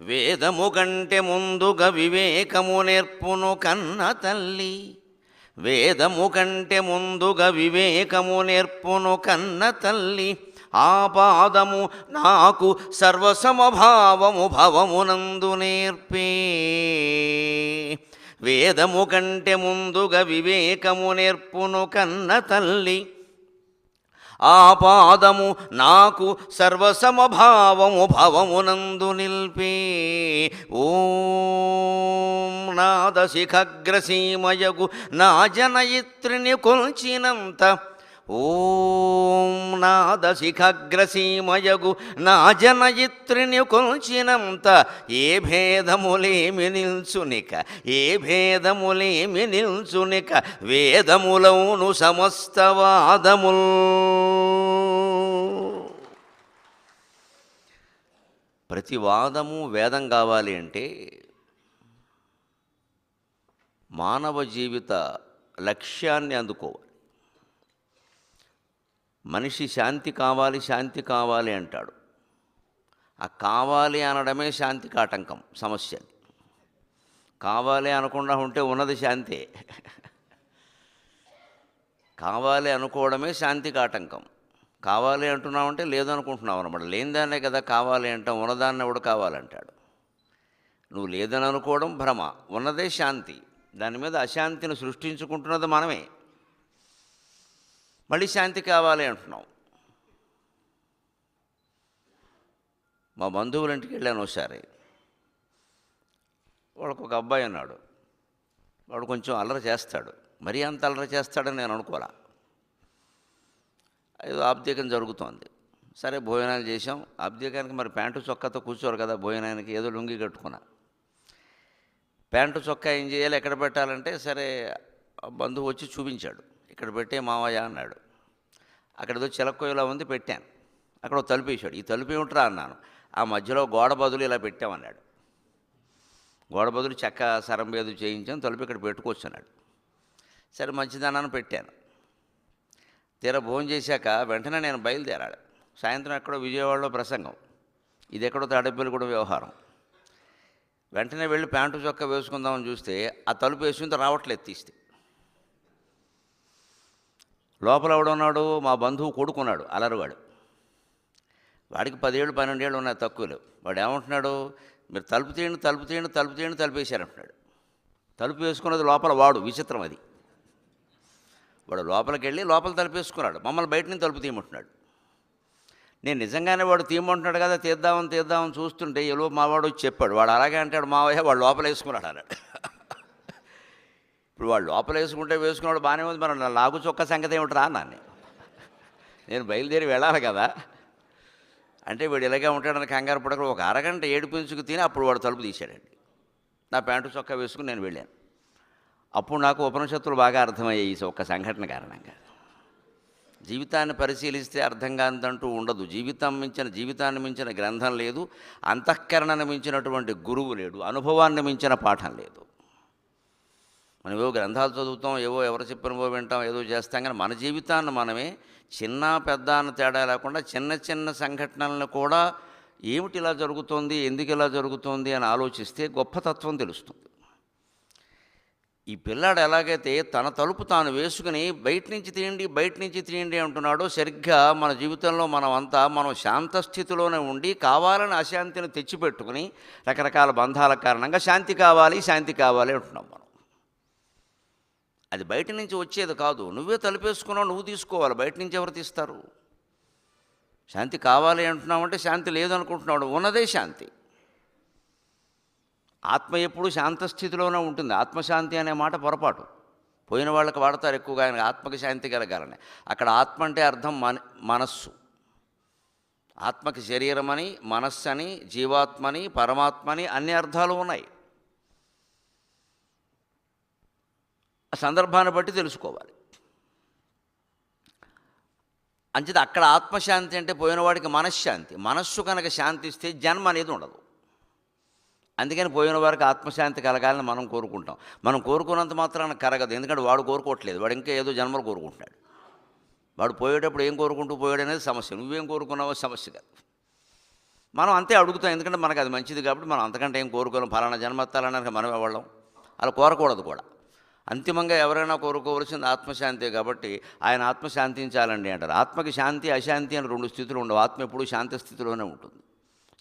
వేదము కంటే ముందుగా వివేకము నేర్పును కన్న తల్లి. వేదము కంటే ముందుగా వివేకము నేర్పును కన్న తల్లి. ఆ పాదము నాకు సర్వసమభావము భవమునందు నేర్పే. వేదము కంటే ముందుగా వివేకము నేర్పును కన్న తల్లి. ఆ పాదము నాకు సర్వసమభావము భవమునందు నిల్పే. ఓం నాదశిఖగ్రసీమయగు నా జనయిత్రిని కొల్చినంత ఓం నాదశిఖగ్రసీమయగు నా జనయిత్రిని కొల్చినంత ఏ భేదములేమి నిల్చునిక ఏ భేదములేమి నిల్చునిక వేదములౌను సమస్తవాదముల్. ప్రతి వాదము వేదం కావాలి అంటే మానవ జీవిత లక్ష్యాన్ని అందుకోవాలి. మనిషి శాంతి కావాలి శాంతి కావాలి అంటాడు. ఆ కావాలి అనడమే శాంతికి ఆటంకం సమస్య. కావాలి అనకుండా ఉంటే ఉన్నది శాంతే. కావాలి అనుకోవడమే శాంతికి ఆటంకం. కావాలి అంటున్నామంటే లేదనుకుంటున్నావు అనమాట లేనిదాన్నే కదా కావాలి అంటాం ఉన్నదాన్ని ఎవడు కావాలంటాడు. నువ్వు లేదని అనుకోవడం భ్రమ ఉన్నదే శాంతి. దాని మీద అశాంతిని సృష్టించుకుంటున్నది మనమే. మళ్ళీ శాంతి కావాలి అంటున్నాం మా బంధువుల ఇంటికి వెళ్ళాను ఒకసారి. వాళ్ళకు ఒక అబ్బాయి ఉన్నాడు. వాడు కొంచెం అల్లరి చేస్తాడు. మరీ అంత అల్లరి చేస్తాడని నేను అనుకోలే. ఏదో ఆబ్దీకం జరుగుతోంది. సరే భోజనాలు చేసాం ఆబ్దీకానికి మరి ప్యాంటు చొక్కాతో కూర్చోరు కదా భోజనానికి ఏదో లొంగి కట్టుకున్నా. ప్యాంటు చొక్కా ఏం చేయాలి ఎక్కడ పెట్టాలంటే సరే ఆ బంధువు వచ్చి చూపించాడు. ఇక్కడ పెట్టే మావయ్య అన్నాడు. అక్కడ ఏదో చిలక్కోయలా ఉంది పెట్టాను. అక్కడ తలుపు వేసాడు ఈ తలుపు ఏమిట్రా అన్నాను. ఆ మధ్యలో గోడ బదులు ఇలా పెట్టామన్నాడు. గోడ బదులు చెక్క సరంబేదు చేయించాను తలుపు ఇక్కడ పెట్టుకోవచ్చు అన్నాడు సరే మంచిదన్నాను పెట్టాను. తీరా భోజనం చేశాక వెంటనే నేను బయలుదేరాడు సాయంత్రం ఎక్కడో విజయవాడలో ప్రసంగం. ఇది ఎక్కడో తాడేపల్లి కూడా వ్యవహారం. వెంటనే వెళ్ళి ప్యాంటు చొక్కా వేసుకుందామని చూస్తే ఆ తలుపు వేసుకుంటే రావట్లేదు తీస్తే. లోపల ఎవడున్నాడు? మా బంధువు కొడుకున్నాడు అలరువాడు. వాడికి పదేళ్ళు పన్నెండేళ్ళు ఉన్నాయి తక్కువలు. వాడు ఏమంటున్నాడు మీరు తలుపు తీయండి తలుపు తీయండి తలుపు తీయండి తలుపేశారంటున్నాడు. తలుపు వేసుకున్నది లోపల వాడు విచిత్రం అది. వాడు లోపలికి వెళ్ళి లోపల తలుపు వేసుకున్నాడు మమ్మల్ని బయట నుంచి తలుపు తీయమంటున్నాడు. నేను నిజంగానే వాడు తీయమంటున్నాడు కదా తీద్దామని తీద్దామని చూస్తుంటే ఎలో మావాడు వచ్చి చెప్పాడు. వాడు అలాగే అంటాడు మావయ్య వాడు లోపల వేసుకున్నాడు అన్నాడు. ఇప్పుడు వాళ్ళు లోపల వేసుకుంటే వేసుకున్నాడు బాగానే ఉంది మరి నా లాగు చొక్క సంగతి ఏమిట్రా నాన్ని నేను బయలుదేరి వెళ్ళాలి కదా. అంటే వీడు ఇలాగే ఉంటాడని కంగారు పడక ఒక అరగంట ఏడిపించుకు తిని అప్పుడు వాడు తలుపు తీశాడండి. నా ప్యాంటు చొక్కా వేసుకుని నేను వెళ్ళాను. అప్పుడు నాకు ఉపనిషత్తులు బాగా అర్థమయ్యాయి ఈ ఒక్క సంఘటన కారణంగా. జీవితాన్ని పరిశీలిస్తే అర్థం కానిదంటూ ఉండదు. జీవితం మించిన జీవితాన్ని మించిన గ్రంథం లేదు. అంతఃకరణను మించినటువంటి గురువు లేడు. అనుభవాన్ని మించిన పాఠం లేదు. మనం ఏవో గ్రంథాలు చదువుతాం ఏవో ఎవరు చెప్పినవో వింటాం ఏదో చేస్తాం కానీ మన జీవితాన్ని మనమే చిన్న పెద్ద అన్న తేడా లేకుండా చిన్న చిన్న సంఘటనలను కూడా ఏమిటి ఇలా జరుగుతోంది ఎందుకు ఇలా జరుగుతోంది అని ఆలోచిస్తే గొప్ప తత్వం తెలుస్తుంది. ఈ పిల్లాడు ఎలాగైతే తన తలుపు తాను వేసుకుని బయట నుంచి తీయండి బయట నుంచి తీయండి అంటున్నాడో సరిగ్గా మన జీవితంలో మనం అంతా మనం శాంత స్థితిలోనే ఉండి కావాలని అశాంతిని తెచ్చిపెట్టుకుని రకరకాల బంధాల కారణంగా శాంతి కావాలి శాంతి కావాలి అంటున్నాం అది బయట నుంచి వచ్చేది కాదు. నువ్వే తలుపేసుకున్నావు నువ్వు తీసుకోవాలి. బయట నుంచి ఎవరు తీస్తారు? శాంతి కావాలి అంటున్నావంటే శాంతి లేదనుకుంటున్నాడు ఉన్నదే శాంతి. ఆత్మ ఎప్పుడు శాంత స్థితిలోనే ఉంటుంది. ఆత్మశాంతి అనే మాట పొరపాటు. పోయిన వాళ్ళకి వాడతారు ఎక్కువగా ఆయన ఆత్మకి శాంతి కలగాలని. అక్కడ ఆత్మ అంటే అర్థం మన మనస్సు. ఆత్మకి శరీరం అని మనస్సు అని జీవాత్మని పరమాత్మని అన్ని అర్థాలు ఉన్నాయి. సందర్భాన్ని బట్టి తెలుసుకోవాలి. అంచేది అక్కడ ఆత్మశాంతి అంటే పోయినవాడికి మనశ్శాంతి. మనస్సు కనుక శాంతి ఇస్తే జన్మ అనేది ఉండదు. అందుకని పోయిన వారికి ఆత్మశాంతి కలగాలని మనం కోరుకుంటాం. మనం కోరుకున్నంత మాత్రాన కరగదు. ఎందుకంటే వాడు కోరుకోవట్లేదు. వాడు ఇంకా ఏదో జన్మలు కోరుకుంటున్నాడు. వాడు పోయేటప్పుడు ఏం కోరుకుంటూ పోయాడు అనేది సమస్య. నువ్వేం కోరుకున్నావో సమస్య కాదు. మనం అంతే అడుగుతాం. ఎందుకంటే మనకు అది మంచిది కాబట్టి మనం అంతకంటే ఏం కోరుకోలేం. ఫలానా జన్మత్తాలని మనం ఇవ్వడం అలా కోరకూడదు కూడా. అంతిమంగా ఎవరైనా కోరుకోవలసింది ఆత్మశాంతి కాబట్టి ఆయన ఆత్మ శాంతించాలండి అంటారు. ఆత్మకి శాంతి అశాంతి అని రెండు స్థితులు ఉండవు. ఆత్మ ఎప్పుడు శాంత స్థితిలోనే ఉంటుంది.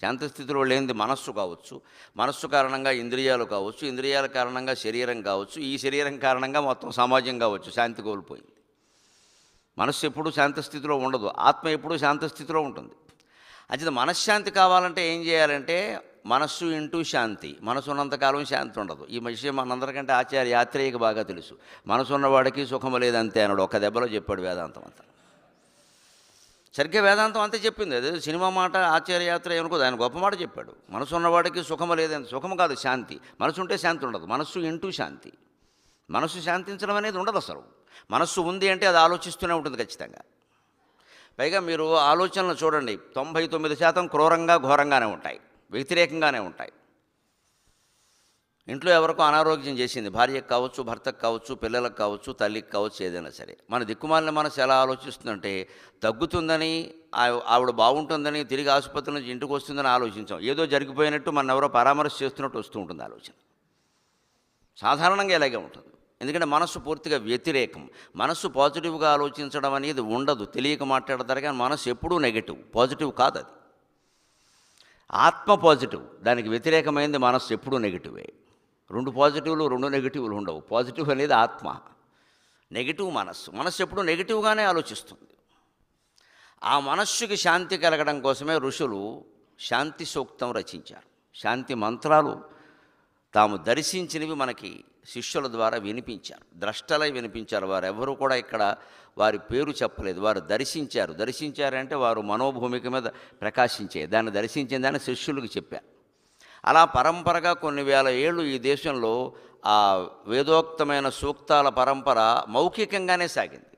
శాంత స్థితిలో లేనిది మనస్సు కావచ్చు. మనస్సు కారణంగా ఇంద్రియాలు కావచ్చు. ఇంద్రియాల కారణంగా శరీరం కావచ్చు. ఈ శరీరం కారణంగా మొత్తం సమాజం కావచ్చు. శాంతి కోల్పోయింది. మనస్సు ఎప్పుడూ శాంతస్థితిలో ఉండదు. ఆత్మ ఎప్పుడూ శాంత స్థితిలో ఉంటుంది. అంచేత మనశ్శాంతి కావాలంటే ఏం చేయాలంటే మనస్సు ఇంటూ శాంతి. మనసు ఉన్నంతకాలం శాంతి ఉండదు. ఈ విషయం మనందరికంటే ఆచార్య యాత్రేయకి బాగా తెలుసు. మనసు ఉన్నవాడికి సుఖము లేదంతే అన్నాడు ఒక దెబ్బలో చెప్పాడు వేదాంతం అంతా. సరిగ్గా వేదాంతం అంతే చెప్పింది. అదే సినిమా మాట ఆచార్య యాత్ర ఏమనుకోదు ఆయన గొప్ప మాట చెప్పాడు. మనసు ఉన్నవాడికి సుఖము లేదంత సుఖము కాదు శాంతి. మనసు ఉంటే శాంతి ఉండదు. మనస్సు ఇంటూ శాంతి. మనస్సు శాంతించడం అనేది ఉండదు అసలు. మనస్సు ఉంది అంటే అది ఆలోచిస్తూనే ఉంటుంది ఖచ్చితంగా. పైగా మీరు ఆలోచనలు చూడండి. తొంభై తొమ్మిది శాతం క్రూరంగా ఘోరంగానే ఉంటాయి. వ్యతిరేకంగానే ఉంటాయి. ఇంట్లో ఎవరికో అనారోగ్యం చేసింది. భార్యకు కావచ్చు భర్తకు కావచ్చు పిల్లలకు కావచ్చు తల్లికి కావచ్చు ఏదైనా సరే. మన దిక్కుమాలిన మనసు ఎలా ఆలోచిస్తుందంటే తగ్గుతుందని ఆ- ఆవిడ బాగుంటుందని తిరిగి ఆసుపత్రి నుంచి ఇంటికి వస్తుందని ఆలోచించాం. ఏదో జరిగిపోయినట్టు మన ఎవరో పరామర్శ చేస్తున్నట్టు వస్తూ ఉంటుంది ఆలోచన. సాధారణంగా ఇలాగే ఉంటుంది. ఎందుకంటే మనస్సు పూర్తిగా వ్యతిరేకం. మనస్సు పాజిటివ్గా ఆలోచించడం అనేది ఉండదు. తెలియక మాట్లాడతారు కానీ మనస్సు ఎప్పుడూ నెగిటివ్. పాజిటివ్ కాదు అది. ఆత్మ పాజిటివ్ దానికి వ్యతిరేకమైంది మనస్సు ఎప్పుడూ నెగిటివే. రెండు పాజిటివ్లు రెండు నెగిటివ్లు ఉండవు. పాజిటివ్ అనేది ఆత్మ నెగిటివ్ మనస్సు. మనస్సు ఎప్పుడు నెగిటివ్గానే ఆలోచిస్తుంది. ఆ మనస్సుకి శాంతి కలగడం కోసమే ఋషులు శాంతి సూక్తం రచించారు. శాంతి మంత్రాలు తాము దర్శించినవి మనకి శిష్యుల ద్వారా వినిపించారు. ద్రష్టలై వినిపించారు. వారు ఎవరు కూడా ఇక్కడ వారి పేరు చెప్పలేదు. వారు దర్శించారు. దర్శించారంటే వారు మనోభూమిక మీద ప్రకాశించే దాన్ని దర్శించిందని శిష్యులకు చెప్పారు. అలా పరంపరగా కొన్ని వేల ఏళ్ళు ఈ దేశంలో ఆ వేదోక్తమైన సూక్తాల పరంపర మౌఖికంగానే సాగింది.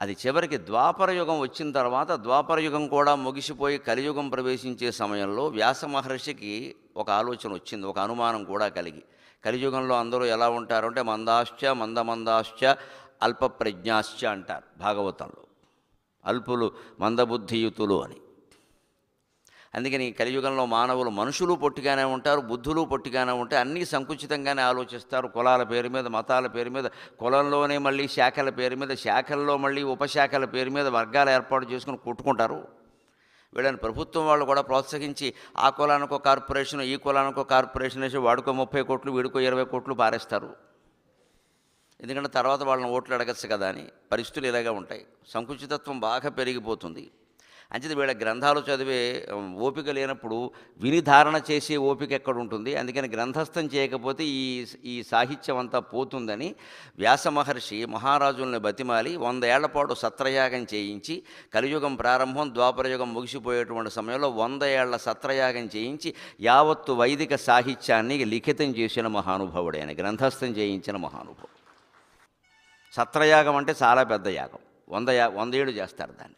అది చివరికి ద్వాపర యుగం వచ్చిన తర్వాత ద్వాపర యుగం కూడా ముగిసిపోయి కలియుగం ప్రవేశించే సమయంలో వ్యాస మహర్షికి ఒక ఆలోచన వచ్చింది ఒక అనుమానం కూడా కలిగి. కలియుగంలో అందరూ ఎలా ఉంటారు అంటే మందాశ్చ మందమందాశ్చ అల్పప్రజ్ఞాశ్చ అంటారు భాగవతంలో. అల్పులు మందబుద్ధియుతులు అని. అందుకని కలియుగంలో మానవులు మనుషులు పొట్టిగానే ఉంటారు బుద్ధులు పొట్టిగానే ఉంటాయి అన్నీ సంకుచితంగానే ఆలోచిస్తారు. కులాల పేరు మీద మతాల పేరు మీద కులంలోనే మళ్ళీ శాఖల పేరు మీద శాఖల్లో మళ్ళీ ఉపశాఖల పేరు మీద వర్గాలు ఏర్పాటు చేసుకుని కొట్టుకుంటారు. వీళ్ళని ప్రభుత్వం వాళ్ళు కూడా ప్రోత్సహించి ఆ కులానికో కార్పొరేషన్ ఈ కులానికో కార్పొరేషన్ వేసి వాడుకో ముప్పై కోట్లు వీడుకో ఇరవై కోట్లు పారేస్తారు. ఎందుకంటే తర్వాత వాళ్ళని ఓట్లు అడగచ్చు కదా అని పరిస్థితులు ఇలాగే ఉంటాయి. సంకుచితత్వం బాగా పెరిగిపోతుంది. అంచేది వీళ్ళ గ్రంథాలు చదివే ఓపిక లేనప్పుడు విని ధారణ చేసే ఓపిక ఎక్కడ ఉంటుంది అందుకని గ్రంథస్థం చేయకపోతే ఈ ఈ సాహిత్యం అంతా పోతుందని వ్యాస మహర్షి మహారాజుల్ని బతిమాలి వంద ఏళ్ళ పాటు సత్రయాగం చేయించి కలియుగం ప్రారంభం ద్వాపరయుగం ముగిసిపోయేటువంటి సమయంలో వంద ఏళ్ళ సత్రయాగం చేయించి యావత్తు వైదిక సాహిత్యాన్ని లిఖితం చేసిన మహానుభావుడు ఆయన. గ్రంథస్థం చేయించిన మహానుభావుడు. సత్రయాగం అంటే చాలా పెద్ద యాగం. వంద యా వంద ఏళ్ళు చేస్తారు దాన్ని.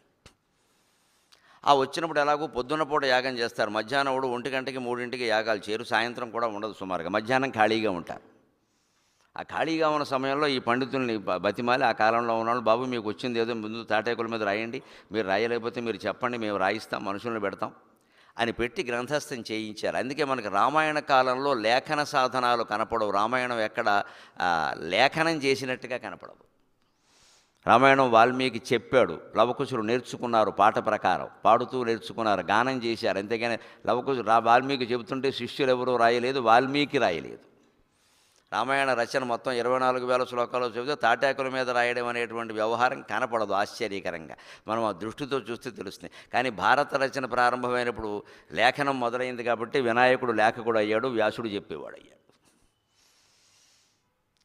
ఆ వచ్చినప్పుడు ఎలాగో పొద్దున్న పూట యాగం చేస్తారు. మధ్యాహ్నం కూడా ఒంటి గంటకి మూడింటికి యాగాలు చేరు సాయంత్రం కూడా ఉండదు సుమారుగా. మధ్యాహ్నం ఖాళీగా ఉంటారు. ఆ ఖాళీగా ఉన్న సమయంలో ఈ పండితుల్ని బతిమాలి ఆ కాలంలో ఉన్నవాళ్ళు బాబు మీకు వచ్చింది ఏదో ముందు తాటేకుల మీద రాయండి. మీరు రాయలేకపోతే మీరు చెప్పండి మేము రాయిస్తాం మనుషులను పెడతాం అని పెట్టి గ్రంథస్థం చేయించారు. అందుకే మనకి రామాయణ కాలంలో లేఖన సాధనాలు కనపడవు. రామాయణం ఎక్కడ లేఖనం చేసినట్టుగా కనపడవు. రామాయణం వాల్మీకి చెప్పాడు లవకుశులు నేర్చుకున్నారు పాట ప్రకారం. పాడుతూ నేర్చుకున్నారు గానం చేశారు. అంతేగాని లవకుశులు రా వాల్మీకి చెబుతుంటే శిష్యులు ఎవరూ రాయలేదు వాల్మీకి రాయలేదు. రామాయణ రచన మొత్తం ఇరవై నాలుగు వేల శ్లోకాలు చెబితే తాటాకుల మీద రాయడం అనేటువంటి వ్యవహారం కనపడదు ఆశ్చర్యకరంగా. మనం ఆ దృష్టితో చూస్తే తెలుస్తుంది. కానీ భారత రచన ప్రారంభమైనప్పుడు లేఖనం మొదలైంది కాబట్టి వినాయకుడు లేఖకుడు అయ్యాడు వ్యాసుడు చెప్పేవాడు అయ్యాడు.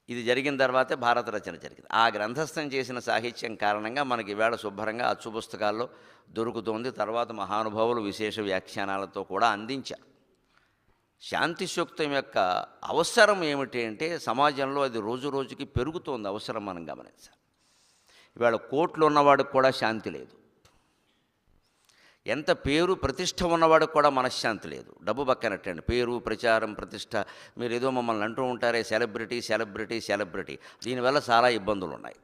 ఇది జరిగిన తర్వాతే భారత రచన జరిగింది. ఆ గ్రంథస్థం చేసిన సాహిత్యం కారణంగా మనకి ఈవేళ శుభ్రంగా అచ్చు పుస్తకాల్లో దొరుకుతుంది. తర్వాత మహానుభావులు విశేష వ్యాఖ్యానాలతో కూడా అందించారు. శాంతి సూక్తం యొక్క అవసరం ఏమిటి అంటే సమాజంలో అది రోజు రోజుకి పెరుగుతోంది. అవసరం మనం గమనించాలి. ఇవాళ కోట్లు ఉన్నవాడికి కూడా శాంతి లేదు. ఎంత పేరు ప్రతిష్ట ఉన్నవాడికి కూడా మనశ్శాంతి లేదు. డబ్బు పక్కనట్టండి పేరు ప్రచారం ప్రతిష్ట మీరు ఏదో మమ్మల్ని అంటూ ఉంటారే సెలబ్రిటీ సెలబ్రిటీ సెలబ్రిటీ. దీనివల్ల చాలా ఇబ్బందులు ఉన్నాయి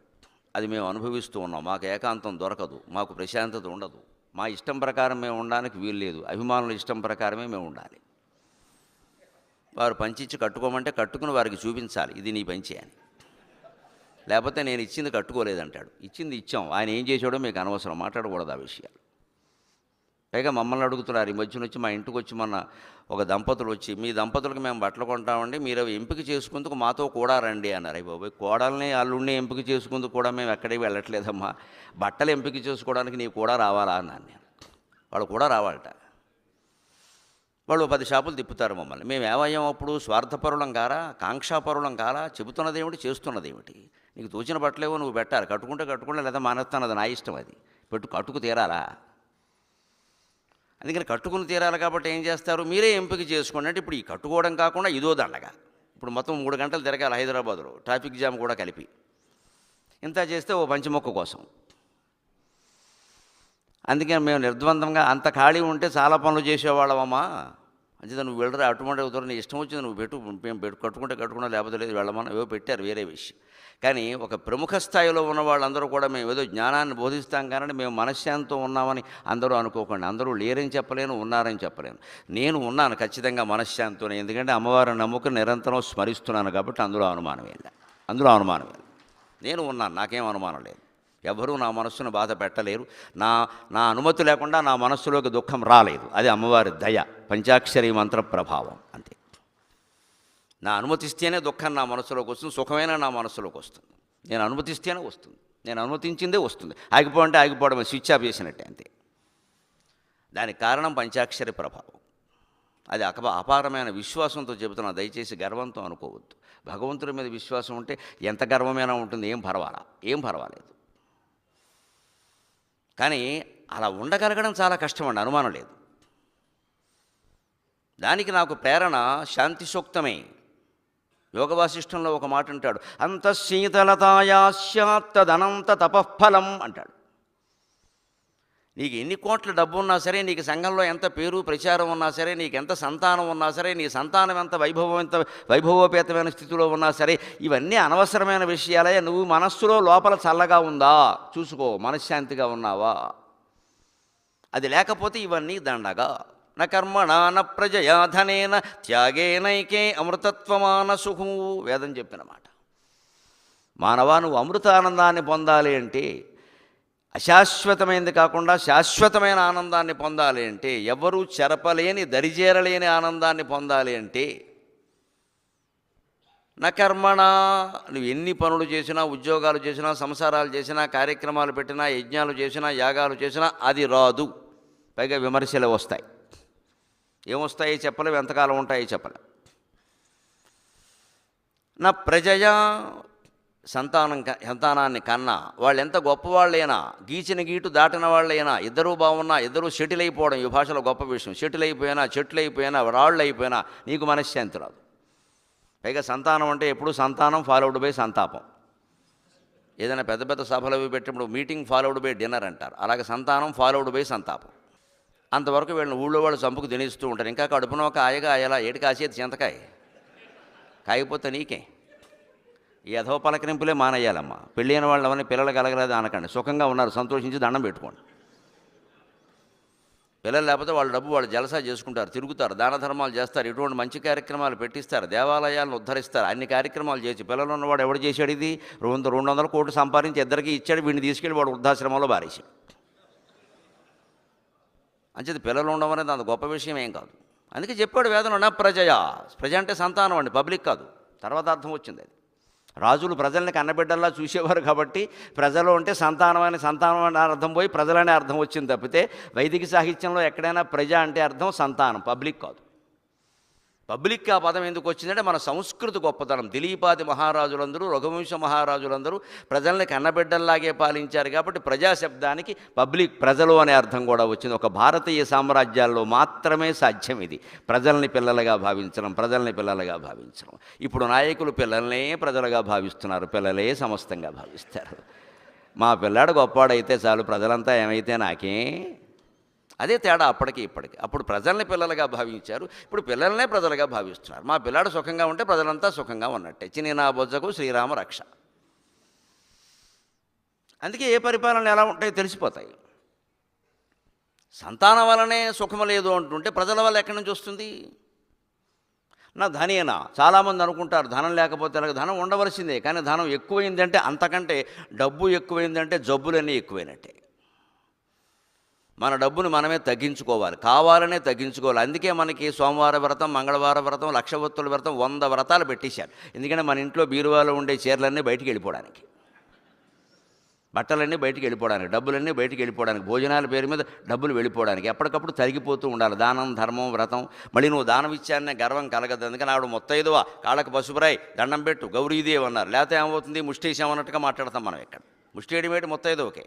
అది మేము అనుభవిస్తూ ఉన్నాం. మాకు ఏకాంతం దొరకదు. మాకు ప్రశాంతత ఉండదు. మా ఇష్టం ప్రకారం మేము ఉండడానికి వీలు లేదు. అభిమానుల ఇష్టం ప్రకారమే మేము ఉండాలి. వారు పంచిచ్చి కట్టుకోమంటే కట్టుకుని వారికి చూపించాలి. ఇది నీ పంచి అని. లేకపోతే నేను ఇచ్చింది కట్టుకోలేదంటాడు. ఇచ్చింది ఇచ్చాం. ఆయన ఏం చేసాడో మీకు అనవసరం. మాట్లాడకూడదు ఆ విషయాలు. పైగా మమ్మల్ని అడుగుతున్నారు. ఈ మధ్యన వచ్చి మా ఇంటికి వచ్చి మొన్న ఒక దంపతులు వచ్చి మీ దంపతులకు మేము బట్టలు కొంటామండి మీరు అవి ఎంపిక చేసుకుందుకు మాతో కూడా రండి అన్నారు. అయ్యి బాబోయ్ కోడల్ని అల్లుడిని ఎంపిక చేసుకుందుకు కూడా మేము ఎక్కడికి వెళ్ళట్లేదమ్మా. బట్టలు ఎంపిక చేసుకోవడానికి నీకు కూడా రావాలా అన్నాను నేను. వాళ్ళు కూడా రావాలట. వాళ్ళు పది షాపులు తిప్పుతారు మమ్మల్ని. మేము ఏమయ్యాం అప్పుడు? స్వార్థపరులం కారా? కాంక్షాపరులం కారా? చెబుతున్నదేమిటి చేస్తున్నదేమిటి నీకు తోచిన బట్టలేవో నువ్వు పెట్టాలి. కట్టుకుంటే కట్టుకుంటే లేదా మానేస్తాను అది నా ఇష్టం అది. పెట్టు కట్టుకు తీరాలా? అందుకని కట్టుకుని తీరాలి కాబట్టి ఏం చేస్తారు? మీరే ఎంపిక చేసుకోండి. అంటే ఇప్పుడు ఈ కట్టుకోవడం కాకుండా ఇదో దండగా ఇప్పుడు మొత్తం మూడు గంటలు తిరగాలి హైదరాబాద్లో. ట్రాఫిక్ జామ్ కూడా కలిపి. ఇంత చేస్తే ఓ పంచమొక్క కోసం. అందుకని మేము నిర్ద్వందంగా అంత ఖాళీ ఉంటే చాలా పనులు చేసేవాళ్ళమమ్మా. అంచేత నువ్వు వెళ్ళరా అటువంటి అవుతారు నీ ఇష్టం వచ్చింది నువ్వు పెట్టు మేము పెట్టు కట్టుకుంటే కట్టుకున్నా లేకపోతే లేదు వెళ్ళమని ఏవో పెట్టారు వేరే విషయం. కానీ ఒక ప్రముఖ స్థాయిలో ఉన్న వాళ్ళందరూ కూడా మేము ఏదో జ్ఞానాన్ని బోధిస్తాం కానీ మేము మనశ్శాంతితో ఉన్నామని అందరూ అనుకోకండి. అందరూ లేరని చెప్పలేను ఉన్నారని చెప్పలేను. నేను ఉన్నాను ఖచ్చితంగా మనశ్శాంతితోనే ఎందుకంటే అమ్మవారిని నమ్మకం నిరంతరం స్మరిస్తున్నాను కాబట్టి అందులో అనుమానం వెళ్ళా అందులో అనుమానం వెళ్ళా నేను ఉన్నాను నాకేం అనుమానం లేదు. ఎవరూ నా మనస్సును బాధ పెట్టలేరు. నా నా అనుమతి లేకుండా నా మనస్సులోకి దుఃఖం రాలేదు. అది అమ్మవారి దయ పంచాక్షరి మంత్ర ప్రభావం అంతే. నా అనుమతిస్తేనే దుఃఖం నా మనసులోకి వస్తుంది సుఖమైన నా మనసులోకి వస్తుంది. నేను అనుమతిస్తేనే వస్తుంది. నేను అనుమతించిందే వస్తుంది. ఆగిపో అంటే ఆగిపోవడం స్విచ్ ఆఫ్ చేసినట్టే అంతే. దానికి కారణం పంచాక్షరి ప్రభావం. అది అక అపారమైన విశ్వాసంతో చెబుతున్నా దయచేసి గర్వంతో అనుకోవద్దు. భగవంతుడి మీద విశ్వాసం ఉంటే ఎంత గర్వమైనా ఉంటుంది ఏం పర్వాలా? ఏం పర్వాలేదు. కానీ అలా ఉండగలగడం చాలా కష్టం అండి అనుమానం లేదు. దానికి నాకు ప్రేరణ శాంతి సూక్తమే. యోగ వాసిష్టంలో ఒక మాట అంటాడు అంత శీతలతాయాశ్యాత్తదనంత తపఫలం అంటాడు. నీకు ఎన్ని కోట్ల డబ్బు ఉన్నా సరే నీకు సంఘంలో ఎంత పేరు ప్రచారం ఉన్నా సరే నీకు ఎంత సంతానం ఉన్నా సరే నీ సంతానం ఎంత వైభవం ఎంత వైభవోపేతమైన స్థితిలో ఉన్నా సరే ఇవన్నీ అనవసరమైన విషయాలే. నువ్వు మనస్సులో లోపల చల్లగా ఉందా? చూసుకో మనశ్శాంతిగా ఉన్నావా? అది లేకపోతే ఇవన్నీ దండగా. న కర్మణ న ప్రజయాధనేన త్యాగేనైకే అమృతత్వమానసు వేదం చెప్పిన మాట. మానవా నువ్వు అమృతానందాన్ని పొందాలి అంటే అశాశ్వతమైనది కాకుండా శాశ్వతమైన ఆనందాన్ని పొందాలి అంటే ఎవరూ చెరపలేని దరిజేరలేని ఆనందాన్ని పొందాలి అంటే నా కర్మణ నువ్వు ఎన్ని పనులు చేసినా ఉద్యోగాలు చేసినా సంసారాలు చేసినా కార్యక్రమాలు పెట్టినా యజ్ఞాలు చేసినా యాగాలు చేసినా అది రాదు. పైగా విమర్శలు వస్తాయి. ఏమొస్తాయి చెప్పలేవు ఎంతకాలం ఉంటాయి చెప్పలేవు. నా ప్రజయా సంతానం క- సంతానాన్ని కన్నా వాళ్ళు ఎంత గొప్పవాళ్ళైనా గీచిన గీటు దాటిన వాళ్ళైనా ఇద్దరూ బాగున్నా ఇద్దరూ సెటిల్ అయిపోవడం ఈ భాషలో గొప్ప విషయం. సెటిల్ అయిపోయినా చెట్లు అయిపోయినా రాళ్ళు అయిపోయినా నీకు మనశ్శాంతి రాదు. పైగా సంతానం అంటే ఎప్పుడు సంతానం ఫాలోడ్ బై సంతాపం. ఏదైనా పెద్ద పెద్ద సభలు అవి పెట్టినప్పుడు మీటింగ్ ఫాలోడ్ బై డిన్నర్ అంటారు. అలాగే సంతానం ఫాలోడ్ బై సంతాపం. అంతవరకు వీళ్ళని ఊళ్ళో వాళ్ళు చంపుకు తినేస్తూ ఉంటారు. ఇంకా కడుపున ఒక ఆయగా అయ్యేలా ఏటి కాసేది చింతకాయ. కాయపోతే నీకే. ఈ పలకరింపులే మానేయాలమ్మా. పెళ్ళి అయిన వాళ్ళు అవన్నీ పిల్లలు కలగలేదు అనకండి. సుఖంగా ఉన్నారు సంతోషించి దండం పెట్టుకోండి. పిల్లలు లేకపోతే వాళ్ళ డబ్బు వాళ్ళు జలసా చేసుకుంటారు తిరుగుతారు దాన ధర్మాలు చేస్తారు ఇటువంటి మంచి కార్యక్రమాలు పెట్టిస్తారు దేవాలయాలను ఉద్ధరిస్తారు అన్ని కార్యక్రమాలు చేసి పిల్లలు ఉన్నవాడు ఎవడు చేశాడు ఇది? రెండు రెండు వందల కోట్లు సంపాదించి ఇద్దరికి ఇచ్చాడు వీడిని తీసుకెళ్ళి వాడు వృద్ధాశ్రమంలో బారేశాడు అంచేది పిల్లలు ఉండడం అనేది అంత గొప్ప విషయం ఏం కాదు. అందుకే చెప్పాడు వేదన నా ప్రజయా. ప్రజ అంటే సంతానం అండి పబ్లిక్ కాదు. తర్వాత అర్థం వచ్చింది అది. రాజులు ప్రజల్ని కన్నబిడ్డల్లా చూసేవారు కాబట్టి ప్రజలు అంటే సంతానం అని సంతానం అనే అర్థం పోయి ప్రజలనే అర్థం వచ్చింది తప్పితే వైదిక సాహిత్యంలో ఎక్కడైనా ప్రజ అంటే అర్థం సంతానం పబ్లిక్ కాదు. పబ్లిక్ ఆ పదం ఎందుకు వచ్చిందంటే మన సంస్కృతి గొప్పతనం. దిలీపాది మహారాజులందరూ రఘువంశ మహారాజులందరూ ప్రజల్ని కన్నబిడ్డల్లాగే పాలించారు కాబట్టి ప్రజాశబ్దానికి పబ్లిక్ ప్రజలు అనే అర్థం కూడా వచ్చింది. ఒక భారతీయ సామ్రాజ్యాల్లో మాత్రమే సాధ్యం ఇది. ప్రజల్ని పిల్లలుగా భావించడం ప్రజల్ని పిల్లలుగా భావించడం. ఇప్పుడు నాయకులు పిల్లల్నే ప్రజలుగా భావిస్తున్నారు పిల్లలే సమస్తంగా భావిస్తారు. మా పిల్లాడు గొప్పవాడైతే చాలు ప్రజలంతా ఏమైతే నాకే అదే తేడా అప్పటికి ఇప్పటికి. అప్పుడు ప్రజల్ని పిల్లలుగా భావించారు. ఇప్పుడు పిల్లలనే ప్రజలుగా భావిస్తున్నారు. మా పిల్లాడు సుఖంగా ఉంటే ప్రజలంతా సుఖంగా ఉన్నట్టే. చిన్న నా బొజ్జకు శ్రీరామ రక్ష. అందుకే ఏ పరిపాలన ఎలా ఉంటాయో తెలిసిపోతాయి. సంతానం వల్లనే సుఖం లేదు అంటుంటే ప్రజల వల్ల ఎక్కడి నుంచి వస్తుంది? నా ధనేనా చాలామంది అనుకుంటారు ధనం లేకపోతే అలాగే ధనం ఉండవలసిందే. కానీ ధనం ఎక్కువైందంటే అంతకంటే డబ్బు ఎక్కువైందంటే జబ్బులన్నీ ఎక్కువైనట్టే. మన డబ్బును మనమే తగ్గించుకోవాలి. కావాలనే తగ్గించుకోవాలి. అందుకే మనకి సోమవార వ్రతం మంగళవార వ్రతం లక్షవత్తుల వ్రతం వంద వ్రతాలు పెట్టేశారు. ఎందుకంటే మన ఇంట్లో బీరువాలో ఉండే చీరలన్నీ బయటికి వెళ్ళిపోవడానికి. బట్టలన్నీ బయటికి వెళ్ళిపోవడానికి డబ్బులన్నీ బయటికి వెళ్ళిపోవడానికి భోజనాల పేరు మీద డబ్బులు వెళ్ళిపోవడానికి ఎప్పటికప్పుడు తరిగిపోతూ ఉండాలి. దానం ధర్మం వ్రతం. మళ్ళీ నువ్వు దానం ఇచ్చానే గర్వం కలగదు. అందుకని ఆవిడ మొత్తైదువా కాళ్ళకు పసుపురాయి దండం పెట్టు గౌరీదేవి అన్నారు. లేకపోతే ఏమవుతుంది? ముష్టేసామన్నట్టుగా మాట్లాడతాం మనం ఇక్కడ. ముష్టేయడమేటి మొత్తైదువకే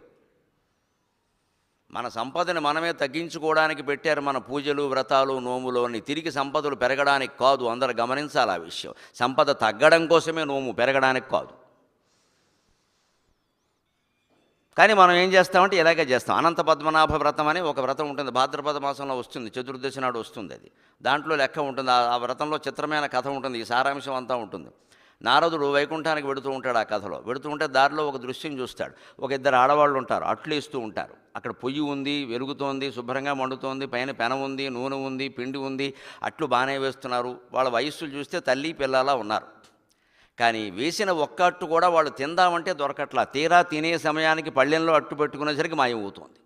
మన సంపదని మనమే తగ్గించుకోవడానికి పెట్టారు మన పూజలు వ్రతాలు నోములు అని. తిరిగి సంపదలు పెరగడానికి కాదు. అందరు గమనించాలి ఆ విషయం. సంపద తగ్గడం కోసమే నోము పెరగడానికి కాదు. కానీ మనం ఏం చేస్తామంటే ఇలాగే చేస్తాం. అనంత పద్మనాభ వ్రతం అని ఒక వ్రతం ఉంటుంది. భాద్రపద మాసంలో వస్తుంది. చతుర్దశి నాడు వస్తుంది అది. దాంట్లో లెక్క ఉంటుంది. ఆ- ఆ వ్రతంలో చిత్రమైన కథ ఉంటుంది. ఈ సారాంశం అంతా ఉంటుంది. నారదుడు వైకుంఠానికి వెడుతూ ఉంటాడు ఆ కథలో. వెడుతూ ఉంటే దారిలో ఒక దృశ్యం చూస్తాడు. ఒక ఇద్దరు ఆడవాళ్ళు ఉంటారు. అట్లు ఇస్తూ ఉంటారు. అక్కడ పొయ్యి ఉంది వెలుగుతోంది శుభ్రంగా మండుతోంది పైన పెన ఉంది నూనె ఉంది పిండి ఉంది అట్లు బాగానే వేస్తున్నారు. వాళ్ళ వయస్సులు చూస్తే తల్లి పిల్లలా ఉన్నారు. కానీ వేసిన ఒక్క అట్టు కూడా వాళ్ళు తిందామంటే దొరకట్లా. తీరా తినే సమయానికి పళ్ళెంలో అట్టు పెట్టుకునేసరికి మాయమవుతోంది.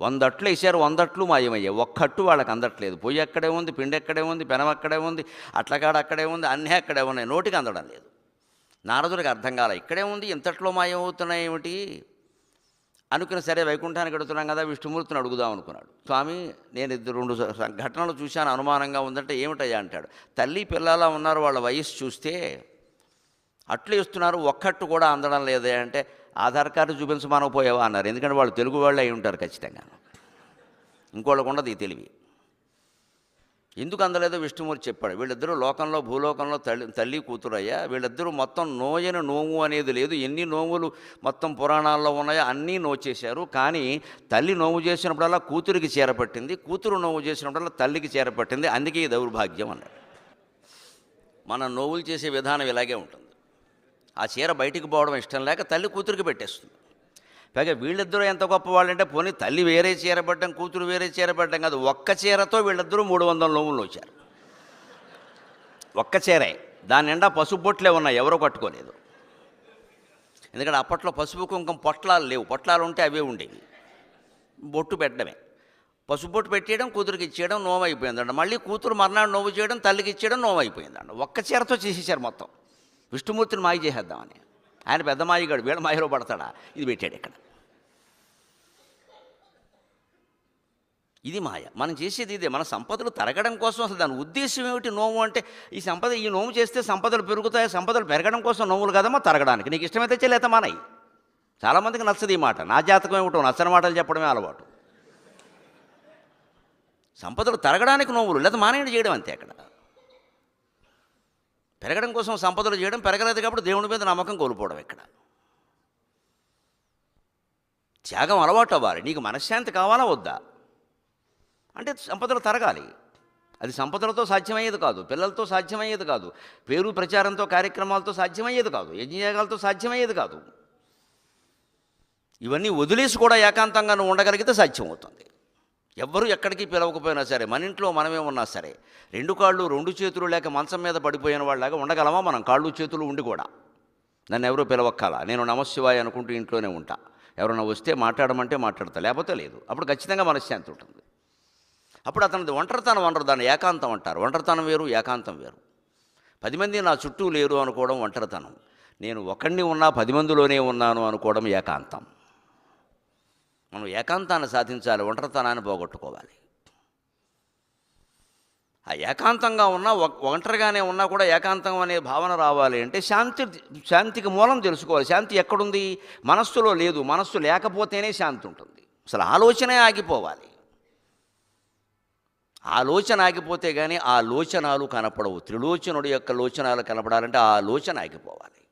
వందట్లు వేసారు వందట్లు మాయమయ్యాయి. ఒక్కట్టు వాళ్ళకి అందట్లేదు. పొయ్యి అక్కడే ఉంది పిండి ఎక్కడే ఉంది పెనం ఎక్కడే ఉంది అట్లకాడ అక్కడే ఉంది అన్నీ అక్కడే ఉన్నాయి. నోటికి అందడం లేదు. నారదుడికి అర్థం కాల ఇక్కడే ఉంది ఇంతట్లో మాయమవుతున్నాయి ఏమిటి? అనుకుని సరే వైకుంఠానికి వెడుతున్నాం కదా విష్ణుమూర్తిని అడుగుదాం అనుకున్నాడు. స్వామి నేను ఇద్దరు రెండు ఘటనలు చూశాను అనుమానంగా ఉందంటే ఏమిటయ్యా అంటాడు. తల్లి పిల్లలా ఉన్నారు వాళ్ళ వయస్సు చూస్తే అట్లు ఇస్తున్నారు ఒక్కట్టు కూడా అందడం లేదే అంటే ఆధార్ కార్డు చూపించమనకపోయావా అన్నారు. ఎందుకంటే వాళ్ళు తెలుగు వాళ్ళు అయి ఉంటారు ఖచ్చితంగా. ఇంకోళ్ళకు ఉండదు ఈ తెలివి. ఎందుకు అందలేదో విష్ణుమూర్తి చెప్పాడు. వీళ్ళిద్దరూ లోకంలో భూలోకంలో తల్లి తల్లి కూతురయ్యా. వీళ్ళిద్దరూ మొత్తం నోయని నోము అనేది లేదు. ఎన్ని నోములు మొత్తం పురాణాల్లో ఉన్నాయో అన్నీ నోచేశారు. కానీ తల్లి నోము చేసినప్పుడల్లా కూతురికి చేరపట్టింది. కూతురు నోవు చేసినప్పుడల్లా తల్లికి చేరపట్టింది. అందుకే ఈ దౌర్భాగ్యం అన్నాడు. మన నోవులు చేసే విధానం ఇలాగే ఉంటుంది. ఆ చీర బయటికి పోవడం ఇష్టం లేక తల్లి కూతురికి పెట్టేస్తుంది. పైగా వీళ్ళిద్దరూ ఎంత గొప్ప వాళ్ళంటే పోనీ తల్లి వేరే చీర పడ్డం కూతురు వేరే చీర పడ్డం కాదు ఒక్క చీరతో వీళ్ళిద్దరూ మూడు వందల లోములు వచ్చారు ఒక్క చీరే. దాని నిండా పసుపు బొట్లే ఉన్నాయి ఎవరో కట్టుకోలేదు ఎందుకంటే అప్పట్లో పసుపు కుంకం పొట్లాలు లేవు. పొట్లాలు ఉంటే అవే ఉండేవి. బొట్టు పెట్టడమే. పసుపు బొట్టు పెట్టేయడం కూతురికి ఇచ్చేయడం నోము మళ్ళీ కూతురు మర్నాడు నోవు చేయడం తల్లికి ఇచ్చేయడం నోము ఒక్క చీరతో చేసేసారు మొత్తం. విష్ణుమూర్తిని మాయ చేసేద్దామని. ఆయన పెద్ద మాయగాడు వీళ్ళ మాయలో పడతాడా? ఇది పెట్టాడు ఇక్కడ. ఇది మాయ. మనం చేసేది ఇదే. మన సంపదలు తరగడం కోసం అసలు దాని ఉద్దేశం ఏమిటి? నోము అంటే ఈ సంపద ఈ నోము చేస్తే సంపదలు పెరుగుతాయి సంపదలు పెరగడం కోసం నోములు కదమ్మా తరగడానికి. నీకు ఇష్టమైతే చేయలేత మానయి. చాలామందికి నచ్చదు ఈ మాట. నా జాతకం ఏమిటో నచ్చని మాటలు చెప్పడమే అలవాటు. సంపదలు తరగడానికి నోములు లేదా మానేయండి చేయడం అంతే అక్కడ. పెరగడం కోసం సంపదలు చేయడం పెరగలేదు కాబట్టి దేవుడి మీద నమ్మకం కోల్పోవడం ఇక్కడ. త్యాగం అలవాటు అవ్వాలి. నీకు మనశ్శాంతి కావాలా వద్దా? అంటే సంపదలు తరగాలి. అది సంపదలతో సాధ్యమయ్యేది కాదు. పిల్లలతో సాధ్యమయ్యేది కాదు. పేరు ప్రచారంతో కార్యక్రమాలతో సాధ్యమయ్యేది కాదు. యజ్ఞయాగాలతో సాధ్యమయ్యేది కాదు. ఇవన్నీ వదిలేసి కూడా ఏకాంతంగా నువ్వు ఉండగలిగితే సాధ్యమవుతుంది. ఎవ్వరూ ఎక్కడికి పిలవకపోయినా సరే మన ఇంట్లో మనమే ఉన్నా సరే రెండు కాళ్ళు రెండు చేతులు లేక మంచం మీద పడిపోయిన వాళ్ళలాగా ఉండగలమా మనం? కాళ్ళు చేతులు ఉండి కూడా. నన్ను ఎవరూ పిలవక్కల? నేను నమశివాయ అనుకుంటూ ఇంట్లోనే ఉంటా. ఎవరైనా వస్తే మాట్లాడమంటే మాట్లాడతా లేకపోతే లేదు. అప్పుడు ఖచ్చితంగా మనశ్శాంతి ఉంటుంది. అప్పుడు అతనిది ఒంటరితనం అనరు దాన్ని ఏకాంతం అంటారు. ఒంటరితనం వేరు ఏకాంతం వేరు. పది మంది నా చుట్టూ లేరు అనుకోవడం ఒంటరితనం. నేను ఒకడిని ఉన్నా పది మందిలోనే ఉన్నాను అనుకోవడం ఏకాంతం. మనం ఏకాంతాన్ని సాధించాలి ఒంటరితనాన్ని పోగొట్టుకోవాలి. ఆ ఏకాంతంగా ఉన్నా ఒ- ఒంటరిగానే ఉన్నా కూడా ఏకాంతం అనే భావన రావాలి అంటే శాంతి శాంతికి మూలం తెలుసుకోవాలి. శాంతి ఎక్కడుంది? మనస్సులో లేదు. మనస్సు లేకపోతేనే శాంతి ఉంటుంది. అసలు ఆలోచనే ఆగిపోవాలి. ఆలోచన ఆగిపోతే కానీ ఆ లోచనాలు కనపడవు. త్రిలోచనుడి యొక్క లోచనాలు కనపడాలంటే ఆ లోచన ఆగిపోవాలి.